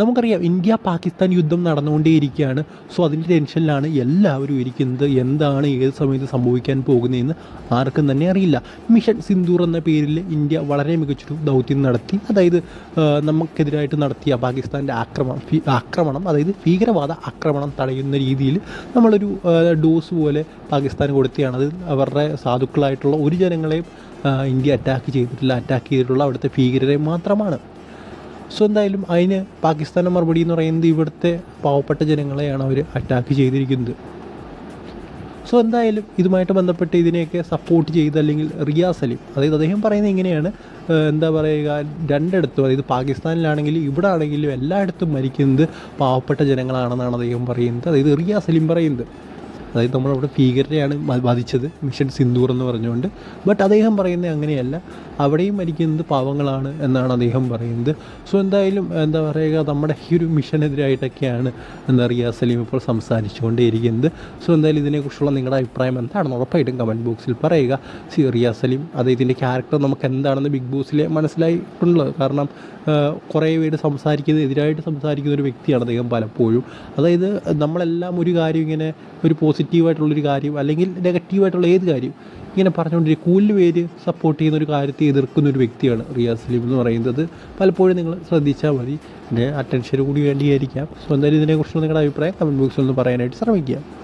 നമുക്കറിയാം ഇന്ത്യ പാകിസ്ഥാൻ യുദ്ധം നടന്നുകൊണ്ടേയിരിക്കുകയാണ്. സോ അതിന്റെ ടെൻഷനിലാണ് എല്ലാവരും ഇരിക്കുന്നത്. എന്താണ് ഏത് സമയത്ത് സംഭവിക്കാൻ പോകുന്നതെന്ന് ആർക്കും തന്നെ അറിയില്ല. മിഷൻ സിന്ദൂർ എന്ന പേരിൽ ഇന്ത്യ വളരെ മികച്ചൊരു ദൗത്യം നടത്തി. അതായത് നമുക്കെതിരായിട്ട് നടത്തിയ പാകിസ്ഥാന്റെ ആക്രമണം ആക്രമണം അതായത് ഭീകരവാദ ആക്രമണം തടയുന്ന രീതിയിൽ നമ്മളൊരു ഡോസ് പോലെ പാകിസ്ഥാൻ കൊടുത്തിയാണ് അത് അവരുടെ സാധുക്കളായിട്ടുള്ള ഒരു ജനങ്ങളെയും ഇന്ത്യ അറ്റാക്ക് ചെയ്തിട്ടില്ല. അറ്റാക്ക് ചെയ്തിട്ടുള്ള അവിടുത്തെ ഭീകരരെ മാത്രമാണ്. സോ എന്തായാലും അതിന് പാകിസ്ഥാന്റെ മറുപടി എന്ന് പറയുന്നത് ഇവിടുത്തെ പാവപ്പെട്ട ജനങ്ങളെയാണ് അവർ അറ്റാക്ക് ചെയ്തിരിക്കുന്നത്. സോ എന്തായാലും ഇതുമായിട്ട് ബന്ധപ്പെട്ട് ഇതിനെയൊക്കെ സപ്പോർട്ട് ചെയ്ത് അല്ലെങ്കിൽ റിയാസ് അലിം അതായത് അദ്ദേഹം പറയുന്നത് ഇങ്ങനെയാണ് എന്താ പറയുക രണ്ടിടത്തും അതായത് പാകിസ്ഥാനിലാണെങ്കിലും ഇവിടെ ആണെങ്കിലും എല്ലായിടത്തും മരിക്കുന്നത് പാവപ്പെട്ട ജനങ്ങളാണെന്നാണ് അദ്ദേഹം പറയുന്നത്. അതായത് റിയാസ് അലിം പറയുന്നത്. അതായത് നമ്മളവിടെ ഭീകരരെയാണ് വധിച്ചത് മിഷൻ സിന്ദൂർ എന്ന് പറഞ്ഞുകൊണ്ട്. ബട്ട് അദ്ദേഹം പറയുന്നത് അങ്ങനെയല്ല. അവിടെയും മരിക്കുന്നത് പാവങ്ങളാണ് എന്നാണ് അദ്ദേഹം പറയുന്നത്. സോ എന്തായാലും എന്താ പറയുക നമ്മുടെ ഈ ഒരു മിഷനെതിരായിട്ടൊക്കെയാണ് എന്താ റിയാസ് സലീം ഇപ്പോൾ സംസാരിച്ചുകൊണ്ടേയിരിക്കുന്നത്. സോ എന്തായാലും ഇതിനെക്കുറിച്ചുള്ള നിങ്ങളുടെ അഭിപ്രായം എന്താണെന്ന് ഉറപ്പായിട്ടും കമന്റ് ബോക്സിൽ പറയുക. സി റിയാസ് സലീം അദ്ദേഹത്തിന്റെ ക്യാരക്ടർ നമുക്ക് എന്താണെന്ന് ബിഗ് ബോസിലെ മനസ്സിലായിട്ടുള്ളത്. കാരണം കുറേ പേര് സംസാരിക്കുന്നത് എതിരായിട്ട് സംസാരിക്കുന്ന ഒരു വ്യക്തിയാണ് അദ്ദേഹം പലപ്പോഴും. അതായത് നമ്മളെല്ലാം ഒരു കാര്യം ഇങ്ങനെ ഒരു പോസിറ്റീവായിട്ടുള്ളൊരു കാര്യം അല്ലെങ്കിൽ നെഗറ്റീവായിട്ടുള്ള ഏത് കാര്യം? ഇങ്ങനെ പറഞ്ഞുകൊണ്ടിരിക്കും കൂടുതൽ പേര് സപ്പോർട്ട് ചെയ്യുന്ന ഒരു കാര്യത്തെ എതിർക്കുന്ന ഒരു വ്യക്തിയാണ് റിയാസ് സലീം എന്ന് പറയുന്നത്. പലപ്പോഴും നിങ്ങൾ ശ്രദ്ധിച്ചാൽ മതി. എന്റെ അറ്റൻഷന് കൂടി വേണ്ടിയായിരിക്കാം. സ്വന്തം ഇതിനെക്കുറിച്ചുള്ള നിങ്ങളുടെ അഭിപ്രായം കമന്റ് ബോക്സിൽ ഒന്ന് പറയാനായിട്ട് ശ്രമിക്കുക.